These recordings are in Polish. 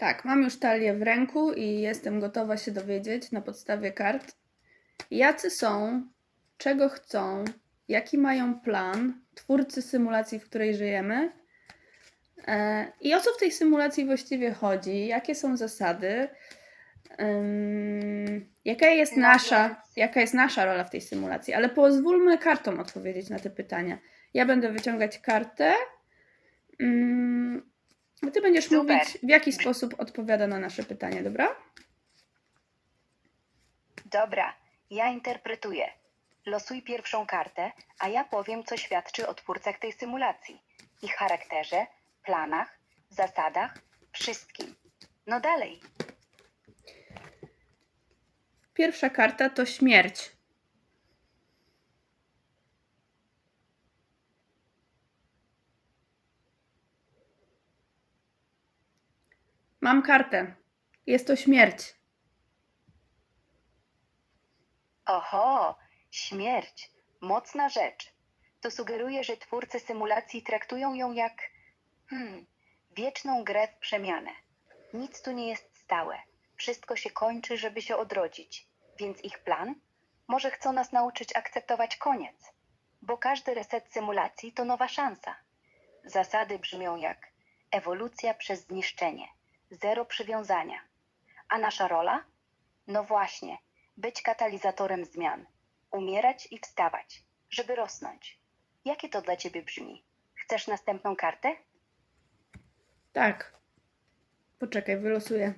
Tak, mam już talię w ręku i jestem gotowa się dowiedzieć na podstawie kart, jacy są, czego chcą, jaki mają plan twórcy symulacji, w której żyjemy e, i o co w tej symulacji właściwie chodzi, jakie są zasady, jaka jest nasza, jaka jest nasza rola w tej symulacji. Ale pozwólmy kartom odpowiedzieć na te pytania. Ja będę wyciągać kartę. A ty będziesz Super. mówić, w jaki sposób odpowiada na nasze pytanie, dobra? Dobra, ja interpretuję. Losuj pierwszą kartę, a ja powiem, co świadczy o twórcach tej symulacji. Ich charakterze, planach, zasadach, wszystkim. No dalej. Pierwsza karta to śmierć. Mam kartę. Jest to śmierć. Oho, śmierć. Mocna rzecz. To sugeruje, że twórcy symulacji traktują ją jak hmm, wieczną grę w przemianę. Nic tu nie jest stałe. Wszystko się kończy, żeby się odrodzić. Więc ich plan? Może chcą nas nauczyć akceptować koniec. Bo każdy reset symulacji to nowa szansa. Zasady brzmią jak ewolucja przez zniszczenie, zero przywiązania. A nasza rola? No właśnie, być katalizatorem zmian, umierać i wstawać, żeby rosnąć. Jakie to dla ciebie brzmi? Chcesz następną kartę? Tak. Poczekaj, wylosuję.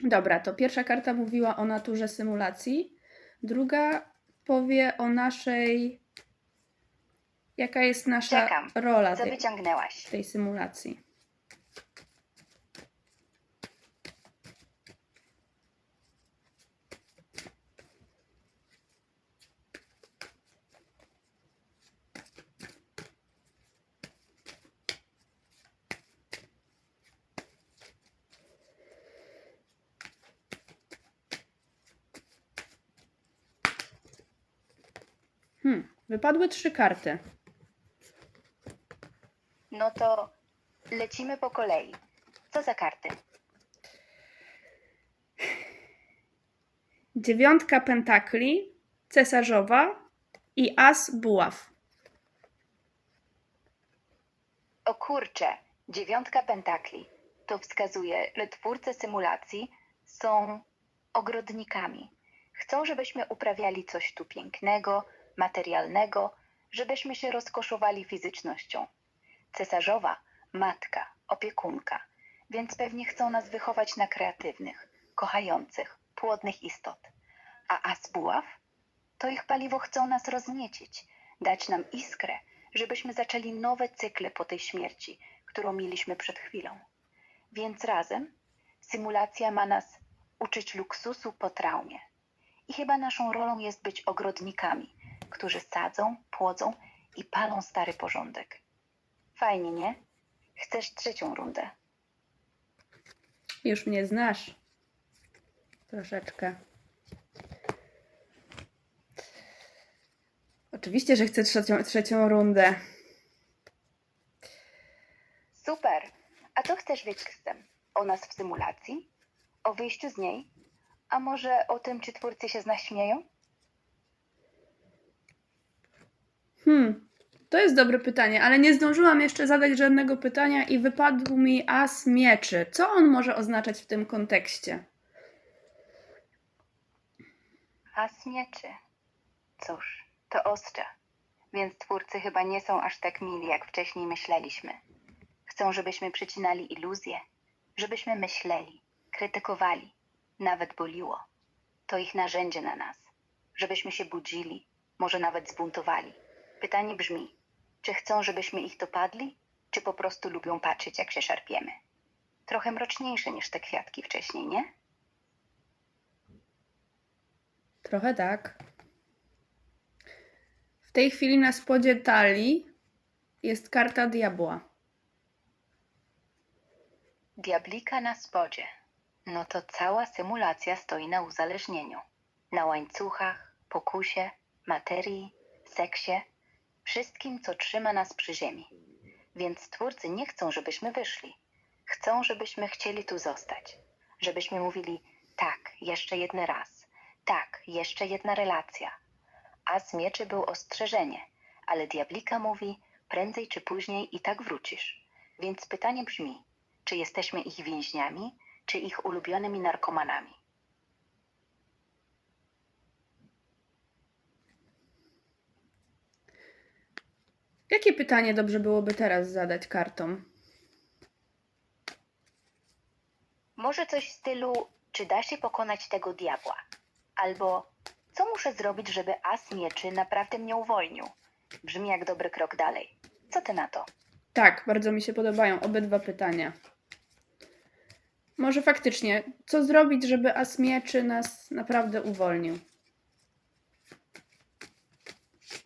Dobra, to pierwsza karta mówiła o naturze symulacji. Druga powie o naszej. Jaka jest nasza Czekam. rola Co tej, wyciągnęłaś? tej symulacji? Hmm, wypadły trzy karty. No to lecimy po kolei. Co za karty? Dziewiątka pentakli, cesarzowa i as buław. O kurcze, dziewiątka pentakli. To wskazuje, że twórcy symulacji są ogrodnikami. Chcą, żebyśmy uprawiali coś tu pięknego, materialnego, żebyśmy się rozkoszowali fizycznością. Cesarzowa, matka, opiekunka, więc pewnie chcą nas wychować na kreatywnych, kochających, płodnych istot. A Asbuław? To ich paliwo chcą nas rozniecić, dać nam iskrę, żebyśmy zaczęli nowe cykle po tej śmierci, którą mieliśmy przed chwilą. Więc razem symulacja ma nas uczyć luksusu po traumie. I chyba naszą rolą jest być ogrodnikami, którzy sadzą, płodzą i palą stary porządek. Fajnie, nie? Chcesz trzecią rundę? Już mnie znasz. Troszeczkę. Oczywiście, że chcę trzecią, trzecią rundę. Super! A co chcesz wiedzieć z O nas w symulacji? O wyjściu z niej? A może o tym, czy twórcy się z nas śmieją? Hmm, to jest dobre pytanie, ale nie zdążyłam jeszcze zadać żadnego pytania i wypadł mi as mieczy. Co on może oznaczać w tym kontekście? A smieczy. Cóż, to ostrze. Więc twórcy chyba nie są aż tak mili, jak wcześniej myśleliśmy. Chcą, żebyśmy przycinali iluzje, żebyśmy myśleli, krytykowali, nawet boliło. To ich narzędzie na nas. Żebyśmy się budzili, może nawet zbuntowali. Pytanie brzmi, czy chcą, żebyśmy ich dopadli, czy po prostu lubią patrzeć, jak się szarpiemy? Trochę mroczniejsze niż te kwiatki wcześniej, nie? Trochę tak. W tej chwili na spodzie talii jest karta diabła. Diablika na spodzie. No to cała symulacja stoi na uzależnieniu. Na łańcuchach, pokusie, materii, seksie. Wszystkim, co trzyma nas przy ziemi. Więc twórcy nie chcą, żebyśmy wyszli. Chcą, żebyśmy chcieli tu zostać. Żebyśmy mówili tak, jeszcze jeden raz. Tak, jeszcze jedna relacja. A z mieczy był ostrzeżenie, ale diablika mówi prędzej czy później i tak wrócisz. Więc pytanie brzmi, czy jesteśmy ich więźniami, czy ich ulubionymi narkomanami? Jakie pytanie dobrze byłoby teraz zadać kartom? Może coś w stylu, czy da się pokonać tego diabła? Albo, co muszę zrobić, żeby as mieczy naprawdę mnie uwolnił? Brzmi jak dobry krok dalej. Co ty na to? Tak, bardzo mi się podobają obydwa pytania. Może faktycznie, co zrobić, żeby as mieczy nas naprawdę uwolnił?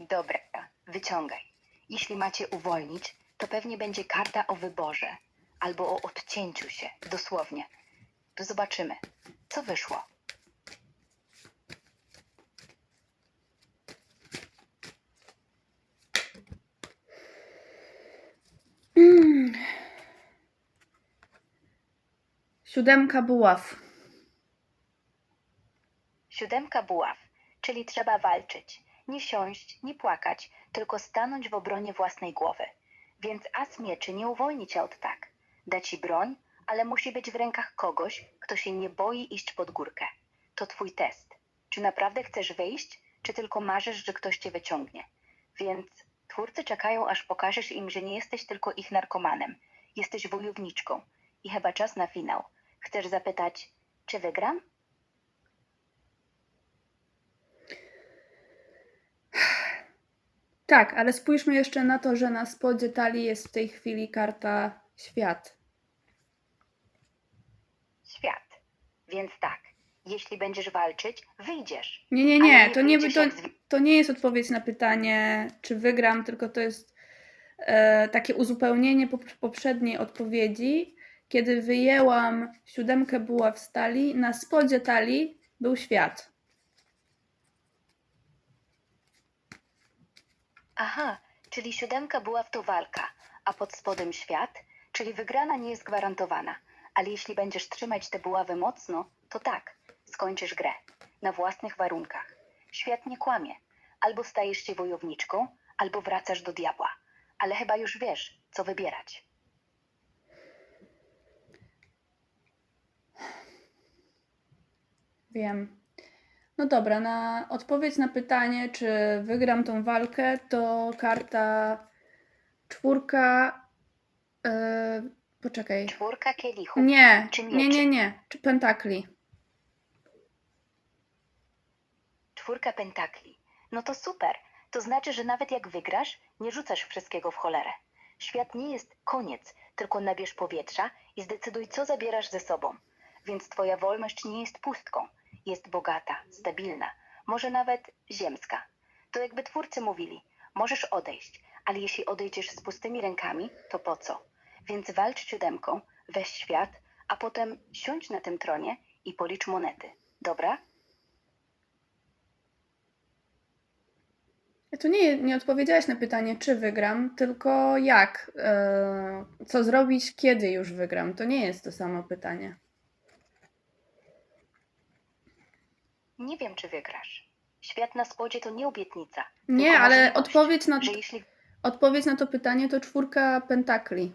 Dobra, wyciągaj. Jeśli macie uwolnić, to pewnie będzie karta o wyborze albo o odcięciu się, dosłownie. To zobaczymy, co wyszło. Mm. Siódemka buław. Siódemka buław, czyli trzeba walczyć. Nie siąść, nie płakać, tylko stanąć w obronie własnej głowy. Więc as mieczy nie uwolni cię od tak. Da ci broń, ale musi być w rękach kogoś, kto się nie boi iść pod górkę. To twój test. Czy naprawdę chcesz wyjść, czy tylko marzysz, że ktoś cię wyciągnie? Więc twórcy czekają, aż pokażesz im, że nie jesteś tylko ich narkomanem. Jesteś wojowniczką. I chyba czas na finał. Chcesz zapytać, czy wygram? Tak, ale spójrzmy jeszcze na to, że na spodzie talii jest w tej chwili karta świat. Świat. Więc tak, jeśli będziesz walczyć, wyjdziesz. Nie, nie, nie, to nie, to, to nie jest odpowiedź na pytanie, czy wygram, tylko to jest e, takie uzupełnienie pop- poprzedniej odpowiedzi. Kiedy wyjęłam siódemkę buław z talii, na spodzie talii był świat. Aha, czyli siódemka była w to walka, a pod spodem świat, czyli wygrana nie jest gwarantowana. Ale jeśli będziesz trzymać te buławy mocno, to tak, skończysz grę. Na własnych warunkach. Świat nie kłamie. Albo stajesz się wojowniczką, albo wracasz do diabła. Ale chyba już wiesz, co wybierać. Wiem. No dobra, na odpowiedź na pytanie, czy wygram tą walkę, to karta czwórka. e, poczekaj. Czwórka kielichów. Nie, Czy nie, nie, nie. Czy pentakli. Czwórka pentakli. No to super. To znaczy, że nawet jak wygrasz, nie rzucasz wszystkiego w cholerę. Świat nie jest koniec, tylko nabierz powietrza i zdecyduj, co zabierasz ze sobą. Więc twoja wolność nie jest pustką. Jest bogata, stabilna, może nawet ziemska. To jakby twórcy mówili, możesz odejść, ale jeśli odejdziesz z pustymi rękami, to po co? Więc walcz siódemką, weź świat, a potem siądź na tym tronie i policz monety. Dobra? Tu nie, nie odpowiedziałaś na pytanie, czy wygram, tylko jak. e, co zrobić, kiedy już wygram. To nie jest to samo pytanie. Nie wiem, czy wygrasz. Świat na spodzie to nie obietnica. Nie, ale odpowiedź na, Że jeśli. odpowiedź na to pytanie to czwórka pentakli.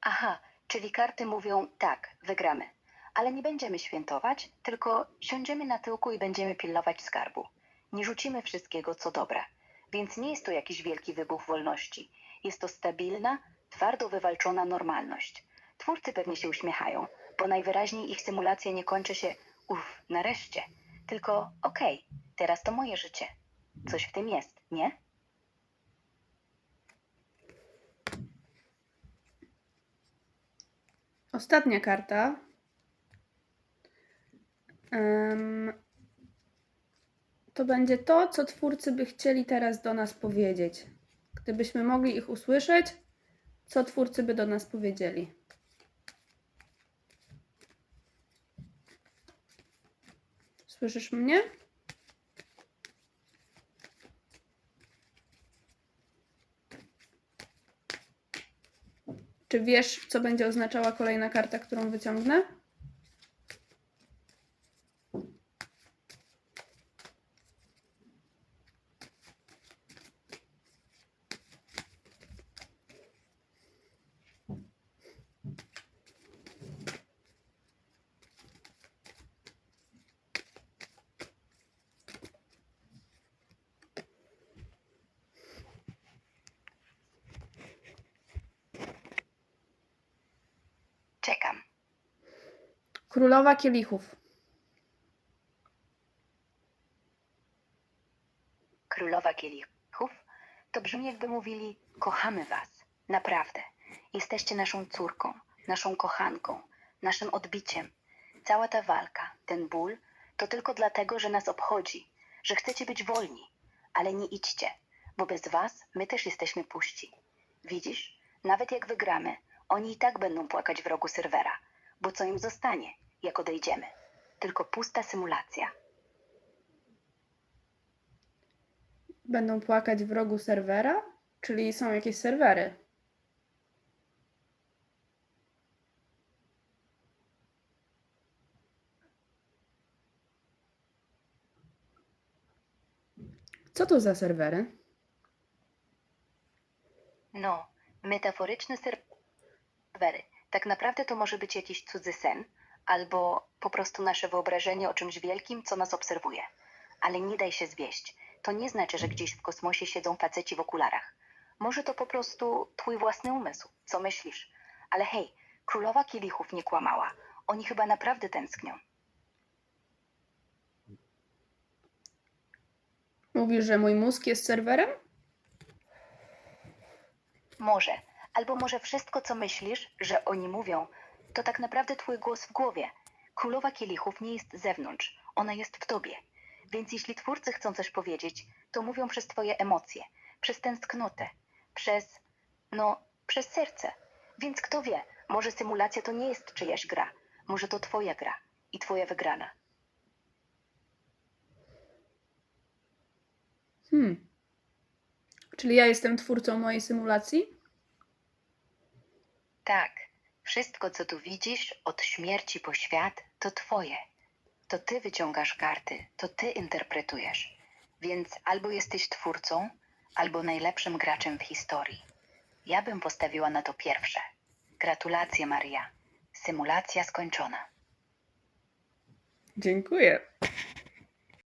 Aha, czyli karty mówią tak, wygramy. Ale nie będziemy świętować, tylko siądziemy na tyłku i będziemy pilnować skarbu. Nie rzucimy wszystkiego, co dobre. Więc nie jest to jakiś wielki wybuch wolności. Jest to stabilna, twardo wywalczona normalność. Twórcy pewnie się uśmiechają, bo najwyraźniej ich symulacja nie kończy się uff, nareszcie. Tylko okej, teraz to moje życie. Coś w tym jest, nie? Ostatnia karta. Em, to będzie to, co twórcy by chcieli teraz do nas powiedzieć. Gdybyśmy mogli ich usłyszeć, co twórcy by do nas powiedzieli. Słyszysz mnie? Czy wiesz, co będzie oznaczała kolejna karta, którą wyciągnę? Królowa kielichów. Królowa kielichów, to brzmi jakby mówili: Kochamy Was, naprawdę. Jesteście naszą córką, naszą kochanką, naszym odbiciem. Cała ta walka, ten ból, to tylko dlatego, że nas obchodzi, że chcecie być wolni. Ale nie idźcie, bo bez Was my też jesteśmy puści. Widzisz, nawet jak wygramy, oni i tak będą płakać w rogu serwera, bo co im zostanie, jak odejdziemy? Tylko pusta symulacja. Będą płakać w rogu serwera? Czyli są jakieś serwery. Co to za serwery? No, metaforyczne serwery. Tak naprawdę to może być jakiś cudzy sen, albo po prostu nasze wyobrażenie o czymś wielkim, co nas obserwuje. Ale nie daj się zwieść. To nie znaczy, że gdzieś w kosmosie siedzą faceci w okularach. Może to po prostu twój własny umysł. Co myślisz? Ale hej, królowa kielichów nie kłamała. Oni chyba naprawdę tęsknią. Mówisz, że mój mózg jest serwerem? Może. Albo może wszystko, co myślisz, że oni mówią, to tak naprawdę twój głos w głowie. Królowa kielichów nie jest z zewnątrz, ona jest w tobie. Więc jeśli twórcy chcą coś powiedzieć, to mówią przez twoje emocje, przez tęsknotę, przez, no, przez serce. Więc kto wie, może symulacja to nie jest czyjaś gra, może to twoja gra i twoja wygrana. Hmm. Czyli ja jestem twórcą mojej symulacji? Tak, wszystko, co tu widzisz, od śmierci po świat, to twoje. To ty wyciągasz karty, to ty interpretujesz. Więc albo jesteś twórcą, albo najlepszym graczem w historii. Ja bym postawiła na to pierwsze. Gratulacje, Maria. Symulacja skończona. Dziękuję.